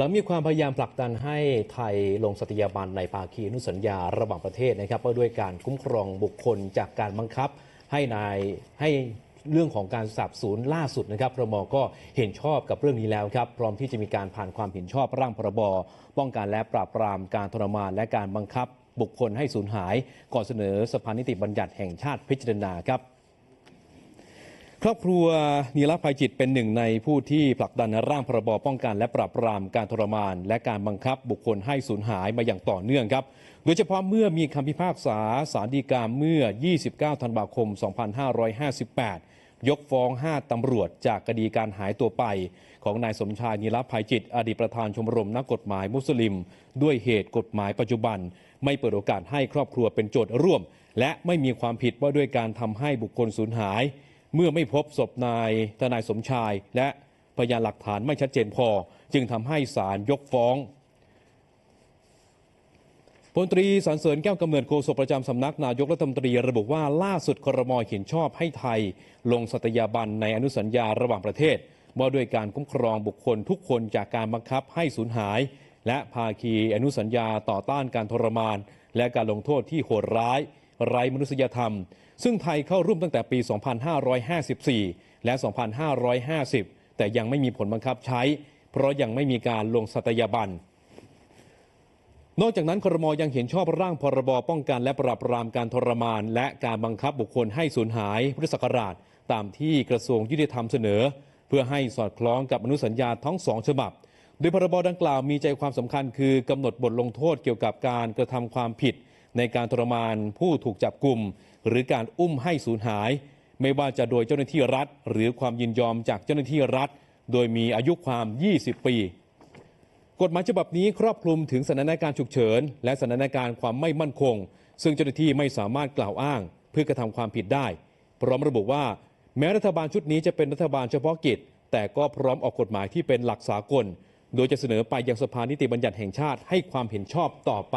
หลังมีความพยายามผลักดันให้ไทยลงสติยาบันในภาคีอนุสัญญาระหว่างประเทศนะครับว่าด้วยการคุ้มครองบุคคลจากการบังคับ ให้นายให้เรื่องของการสับสูนล่าสุดนะครับพรมก็เห็นชอบกับเรื่องนี้แล้วครับ พร้อมที่จะมีการผ่านความเห็นชอบร่างพรบป้องกันและปราบปรามการทรมานและการบังคับ บุคคลให้สูญหาย ก่อนเสนอสภานิติบัญญัติแห่งชาติพิจารณาครับ ครอบครัวนีรภัยจิตเป็นหนึ่งในผู้ที่ผลักดันร่างพรบป้องกันและปราบปรามการทรมาน และการบังคับบุคคลให้สูญหายมาอย่างต่อเนื่องครับ โดยเฉพาะเมื่อมีคำพิพากษาสารดีกาเมื่อ 29 ธันวาคม 2558 ยกฟ้อง 5 ตำรวจจากคดีการหายตัวไป ของนายสมชายนิรภัยจิต อดีตประธานชมรมนักกฎหมายมุสลิม ด้วยเหตุกฎหมายปัจจุบัน ไม่เปิดโอกาสให้ครอบครัวเป็นโจทย์ร่วม และไม่มีความผิดว่าด้วยการทำให้บุคคลสูญหาย เมื่อไม่พบศพนายทนายสมชาย และพยานหลักฐานไม่ชัดเจนพอ จึงทำให้ศาลยกฟ้องพลตรีสรรเสริญแก้วกำเนิดโฆษกประจำสำนักนายกรัฐมนตรีระบุว่าล่าสุดครมเห็นชอบให้ไทย ลงสัตยาบันในอนุสัญญาระหว่างประเทศว่าด้วยการคุ้มครองบุคคลทุกคนจากการบังคับให้สูญหาย และภาคีอนุสัญญาต่อต้านการทรมาน และการลงโทษที่โหดร้าย ไร้มนุษยธรรม ซึ่งไทยเข้าร่วมตั้งแต่ปี 2554 และ 2550 แต่ยังไม่มีผลบังคับใช้ เพราะยังไม่มีการลงสัตยาบันนอกจากนั้นครมยังเห็นชอบร่างพรบป้องกันและปราบปรามการทรมาน และการบังคับบุคคลให้สูญหายพุทธศักราช ตามที่กระทรวงยุติธรรมเสนอ เพื่อให้สอดคล้องกับอนุสัญญาทั้งสองฉบับ โดยพรบดังกล่าวมีใจความสำคัญคือกำหนดบทลงโทษเกี่ยวกับการกระทำความผิด ในการทรมานผู้ถูกจับกลุ่ม หรือการอุ้มให้สูญหาย ไม่ว่าจะโดยเจ้าหน้าที่รัฐ หรือความยินยอมจากเจ้าหน้าที่รัฐ โดยมีอายุความ 20 ปี กฎหมายฉบับนี้ครอบคลุมถึงสถานการณ์ฉุกเฉิน และสถานการณ์ความไม่มั่นคง ซึ่งเจ้าหน้าที่ไม่สามารถกล่าวอ้าง เพื่อกระทำความผิดได้ พร้อมระบุว่า แม้รัฐบาลชุดนี้จะเป็นรัฐบาลเฉพาะกิจ แต่ก็พร้อมออกกฎหมายที่เป็นหลักสากล โดยจะเสนอไปยังสภานิติบัญญัติแห่งชาติให้ความเห็นชอบต่อไป